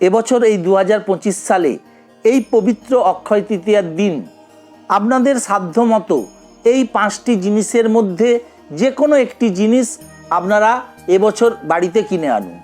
এবছর এই দু হাজার পঁচিশ সালে এই পবিত্র অক্ষয় তৃতীয়ার দিন, আপনাদের সাধ্যমতো এই পাঁচটি জিনিসের মধ্যে যে কোনো একটি জিনিস আপনারা এবছর বাড়িতে কিনে আনুন।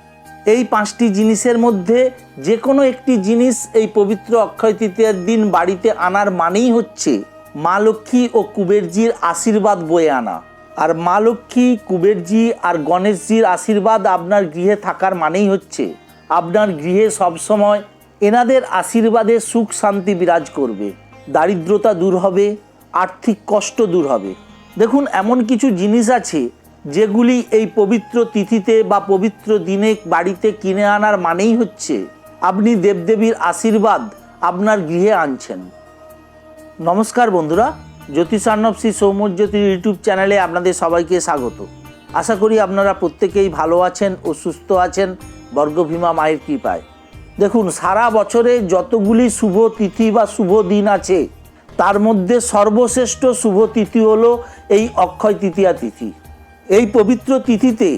এই পাঁচটি জিনিসের মধ্যে যে কোনো একটি জিনিস এই পবিত্র অক্ষয় তৃতীয়ার দিন বাড়িতে আনার মানেই হচ্ছে মা লক্ষ্মী ও কুবেরজির আশীর্বাদ বয়ে আনা। আর মা লক্ষ্মী, কুবেরজি আর গণেশজির আশীর্বাদ আপনার গৃহে থাকার মানেই হচ্ছে। আপনার গৃহে সবসময় এনাদের আশীর্বাদে সুখ শান্তি বিরাজ করবে। দারিদ্রতা দূর হবে, আর্থিক কষ্ট দূর হবে। দেখুন, এমন কিছু জিনিস আছে যেগুলি এই পবিত্র তিথিতে বা পবিত্র দিনে বাড়িতে কিনে আনার মানেই হচ্ছে। আপনি দেবদেবীর আশীর্বাদ আপনার গৃহে আনছেন। নমস্কার বন্ধুরা জ্যোতিষার্ণব শ্রী সৌম্যজ্যোতির ইউটিউব চ্যানেলে আপনাদের সবাইকে স্বাগত। আশা করি আপনারা প্রত্যেকেই ভালো আছেন ও সুস্থ আছেন। বর্গভীমা মায়ের কৃপায়। দেখুন, সারা বছরে যতগুলি শুভ তিথি বা শুভ দিন আছে, তার মধ্যে সর্বশ্রেষ্ঠ শুভ তিথি হলো এই অক্ষয় তৃতীয়া তিথি। এই পবিত্র তিথিতে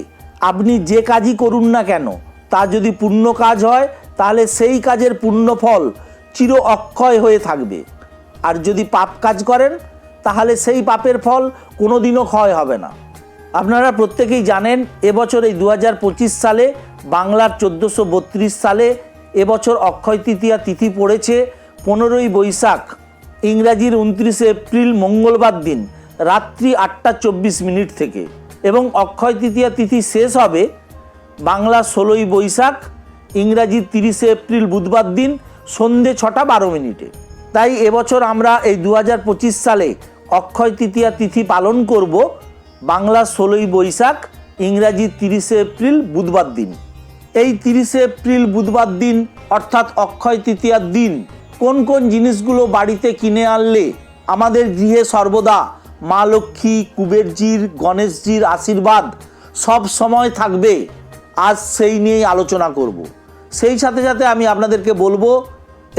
আপনি যে কাজই করুন না কেন, তা যদি পুণ্য কাজ হয়, তাহলে সেই কাজের পুণ্য ফল চির অক্ষয় হয়ে থাকবে। আর যদি পাপ কাজ করেন তাহলে সেই পাপের ফল কোনোদিনও ক্ষয় হবে না। আপনারা প্রত্যেকেই জানেন, এবছর এই দু হাজার পঁচিশ সালে, বাংলার চোদ্দোশো সালে এবছর অক্ষয় তৃতীয়া তিথি পড়েছে, পনেরোই বৈশাখ, ইংরাজির উনত্রিশে এপ্রিল মঙ্গলবার দিন, রাত্রি আটটা চব্বিশ মিনিট থেকে। এবং অক্ষয় তৃতীয়া তিথি শেষ হবে বাংলা ষোলোই বৈশাখ, ইংরাজি তিরিশে এপ্রিল বুধবার দিন, সন্ধে ছটা বারো মিনিটে। তাই এবছর আমরা এই দু হাজার পঁচিশ সালে অক্ষয় তৃতীয়া তিথি পালন করব বাংলা ষোলোই বৈশাখ, ইংরাজি তিরিশে এপ্রিল, বুধবার দিন। এই তিরিশে এপ্রিল, বুধবার দিন, অর্থাৎ অক্ষয় তৃতীয়ার দিন, কোন কোন জিনিসগুলো বাড়িতে কিনে আনলে আমাদের গৃহে সর্বদা মা লক্ষ্মী, কুবেরজির, গণেশজির আশীর্বাদ সব সময় থাকবে, আজ সেই নিয়েই আলোচনা করব। সেই সাথে সাথে আমি আপনাদেরকে বলব,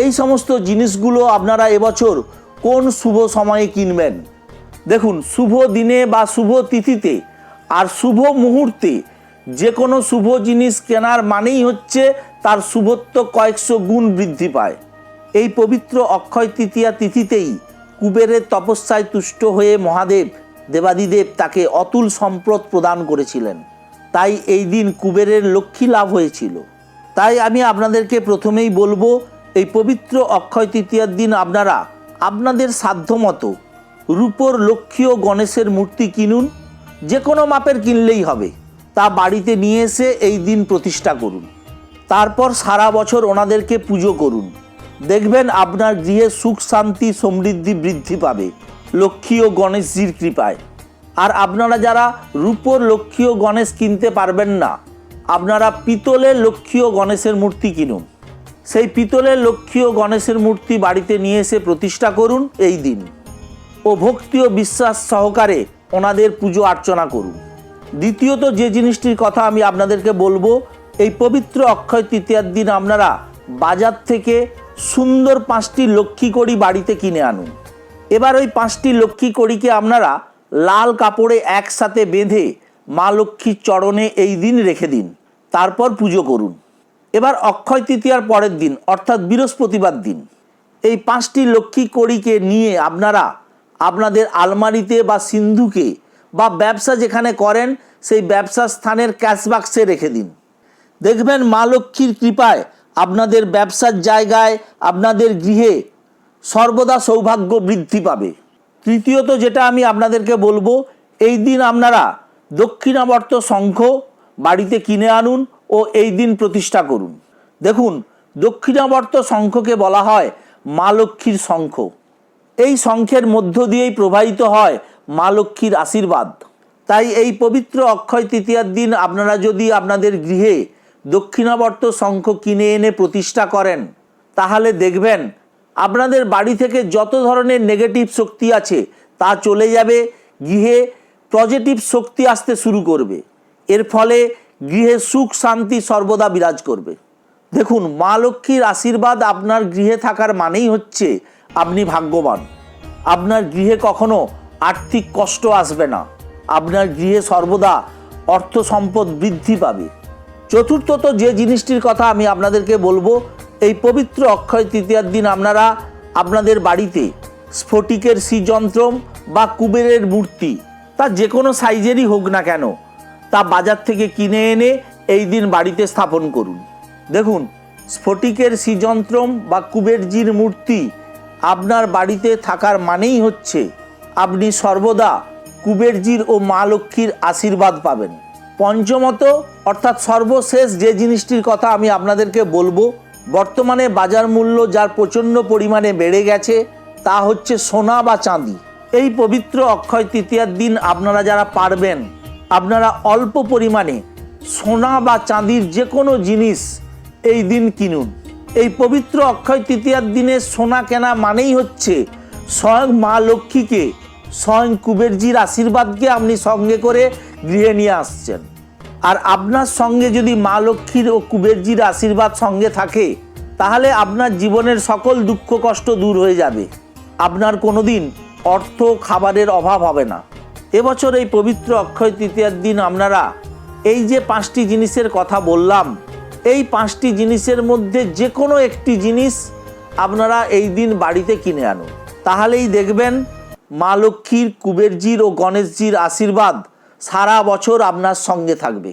এই সমস্ত জিনিসগুলো আপনারা এবছর কোন শুভ সময়ে কিনবেন? দেখুন, শুভ দিনে বা শুভ তিথিতে আর শুভ মুহূর্তে যে কোনো শুভ জিনিস কেনার মানেই হচ্ছে তার শুভত্ব কয়েকশো গুণ বৃদ্ধি পায়। এই পবিত্র অক্ষয় তৃতীয়া তিথিতেই কুবেরের তপস্যায় তুষ্ট হয়ে মহাদেব, দেবাদিদেব তাকে অতুল সম্পদ প্রদান করেছিলেন। তাই এই দিন কুবেরের লক্ষ্মী লাভ হয়েছিল। তাই আমি আপনাদেরকে প্রথমেই বলব, এই পবিত্র অক্ষয় তৃতীয়ার দিন আপনারা আপনাদের সাধ্যমতো রূপোর লক্ষ্মী ও গণেশের মূর্তি কিনুন, যে কোনো মাপের কিনলেই হবে। তা বাড়িতে নিয়ে এসে এই দিন প্রতিষ্ঠা করুন। তারপর সারা বছর ওনাদেরকে পুজো করুন। দেখবেন আপনার গৃহে সুখ, শান্তি, সমৃদ্ধি বৃদ্ধি পাবে। লক্ষ্মী ও গণেশজির কৃপায়। আর আপনারা যারা রূপোর লক্ষ্মী ও গণেশ কিনতে পারবেন না, আপনারা পিতলের লক্ষ্মী ও গণেশের মূর্তি কিনুন। সেই পিতলের লক্ষ্মী ও গণেশের মূর্তি বাড়িতে নিয়ে এসে প্রতিষ্ঠা করুন এই দিন। ও ভক্তি ও বিশ্বাস সহকারে ওনাদের পুজো অর্চনা করুন। দ্বিতীয়ত যে জিনিসটির কথা আমি আপনাদেরকে বলব, এই পবিত্র অক্ষয় তৃতীয়ার দিন আপনারা বাজার থেকে সুন্দর পাঁচটি লক্ষ্মী কড়ি বাড়িতে কিনে আনুন। এবার ওই পাঁচটি লক্ষ্মী কড়িকে আপনারা লাল কাপড়ে একসাথে বেঁধে মা লক্ষ্মীর চরণে এই দিন রেখে দিন। তারপর পুজো করুন। এবার অক্ষয় তৃতীয়ার পরের দিন, অর্থাৎ বৃহস্পতিবার দিন, এই পাঁচটি লক্ষ্মী কড়িকে নিয়ে আপনারা আপনাদের আলমারিতে বা সিন্ধুকে বা ব্যবসা যেখানে করেন, সেই ব্যবসা স্থানের ক্যাশ বাক্সে রেখে দিন। দেখবেন মা লক্ষ্মীর কৃপায় আপনাদের ব্যবসার জায়গায়, আপনাদের গৃহে সর্বদা সৌভাগ্য বৃদ্ধি পাবে। তৃতীয়ত যেটা আমি আপনাদেরকে বলব, এই দিন আপনারা দক্ষিণাবর্ত শঙ্খ বাড়িতে কিনে আনুন ও এই দিন প্রতিষ্ঠা করুন। দেখুন, দক্ষিণাবর্ত শঙ্খকে বলা হয় মা লক্ষ্মীর শঙ্খ। এই শঙ্খের মধ্য দিয়েই প্রবাহিত হয় মা লক্ষ্মীর আশীর্বাদ। তাই এই পবিত্র অক্ষয় তৃতীয়ার দিন আপনারা যদি আপনাদের গৃহে দক্ষিণাবর্ত শঙ্খ কিনে এনে প্রতিষ্ঠা করেন, তাহলে দেখবেন আপনাদের বাড়ি থেকে যত ধরনের নেগেটিভ শক্তি আছে, তা চলে যাবে, গৃহে পজিটিভ শক্তি আসতে শুরু করবে। এর ফলে গৃহে সুখ, শান্তি সর্বদা বিরাজ করবে। দেখুন, মা লক্ষ্মীর আশীর্বাদ আপনার গৃহে থাকার মানেই হচ্ছে আপনি ভাগ্যবান। আপনার গৃহে কখনো আর্থিক কষ্ট আসবে না। আপনার গৃহে সর্বদা অর্থ সম্পদ বৃদ্ধি পাবে। চতুর্থত যে জিনিসটির কথা আমি আপনাদেরকে বলব, এই পবিত্র অক্ষয় তৃতীয়ার দিন আপনারা আপনাদের বাড়িতে স্ফটিকের শ্রীযন্ত্রম বা কুবেরের মূর্তি, তা যে কোনো সাইজেরই হোক না কেন তা বাজার থেকে কিনে এনে এই দিন বাড়িতে স্থাপন করুন। দেখুন, স্ফটিকের শ্রীযন্ত্রম বা কুবেরজির মূর্তি আপনার বাড়িতে থাকার মানেই হচ্ছে আপনি সর্বদা কুবেরজির ও মা লক্ষ্মীর আশীর্বাদ পাবেন। পঞ্চমত, অর্থাৎ সর্বশেষ যে জিনিসটির কথা আমি আপনাদেরকে বলব, বর্তমানে বাজার মূল্য যার প্রচণ্ড পরিমাণে বেড়ে গেছে তা হচ্ছে সোনা বা চাঁদি। এই পবিত্র অক্ষয় তৃতীয়ার দিন আপনারা যারা পারবেন আপনারা অল্প পরিমাণে সোনা বা চাঁদির যে কোনো জিনিস এই দিন কিনুন। এই পবিত্র অক্ষয় তৃতীয়ার দিনে সোনা কেনা মানেই হচ্ছে স্বয়ং মা লক্ষ্মীকে, স্বয়ং কুবেরজির আশীর্বাদকে আপনি সঙ্গে করে গৃহে নিয়ে আসছেন। আর আপনার সঙ্গে যদি মা লক্ষ্মীর ও কুবেরজির আশীর্বাদ সঙ্গে থাকে, তাহলে আপনার জীবনের সকল দুঃখ কষ্ট দূর হয়ে যাবে। আপনার কোনোদিন অর্থ খাবারের অভাব হবে না। এবছর এই পবিত্র অক্ষয় তৃতীয়ার দিন আপনারা এই যে পাঁচটি জিনিসের কথা বললাম, এই পাঁচটি জিনিসের মধ্যে যে কোনো একটি জিনিস আপনারা এই দিন বাড়িতে কিনে আনুন। তাহলেই দেখবেন মা লক্ষ্মীর, কুবেরজির ও গণেশজির আশীর্বাদ সারা বছর আপনার সঙ্গে থাকবে।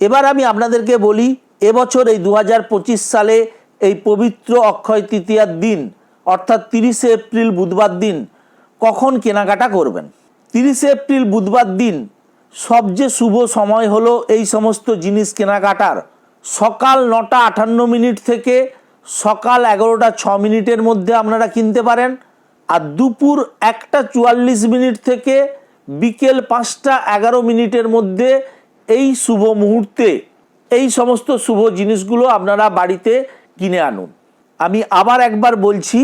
এবার আমি আপনাদেরকে বলি, এবছর এই দু হাজার পঁচিশ সালে এই পবিত্র অক্ষয় তৃতীয়ার দিন, অর্থাৎ তিরিশে এপ্রিল বুধবার দিন, কখন কেনাকাটা করবেন? তিরিশে এপ্রিল বুধবার দিন সবচেয়ে শুভ সময় হলো এই সমস্ত জিনিস কেনাকাটার। সকাল নটা আটান্ন মিনিট থেকে সকাল এগারোটা ছ মিনিটের মধ্যে আপনারা কিনতে পারেন। আর দুপুর একটা চুয়াল্লিশ মিনিট থেকে বিকেল পাঁচটা এগারো মিনিটের মধ্যে এই শুভ মুহূর্তে এই সমস্ত শুভ জিনিসগুলো আপনারা বাড়িতে কিনে আনুন। আমি আবার একবার বলছি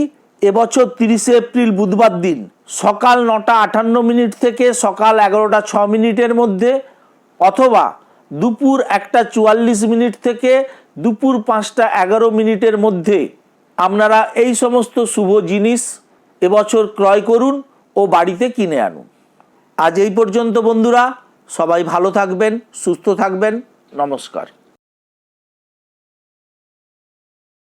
এবছর তিরিশে এপ্রিল বুধবার দিন সকাল নটা আটান্ন মিনিট থেকে সকাল এগারোটা ছ মিনিটের মধ্যে অথবা দুপুর একটা চুয়াল্লিশ মিনিট থেকে দুপুর পাঁচটা এগারো মিনিটের মধ্যে আপনারা এই সমস্ত শুভ জিনিস এবছর ক্রয় করুন ও বাড়িতে কিনে আনুন। আজ এই পর্যন্ত বন্ধুরা, সবাই ভালো থাকবেন, সুস্থ থাকবেন, নমস্কার।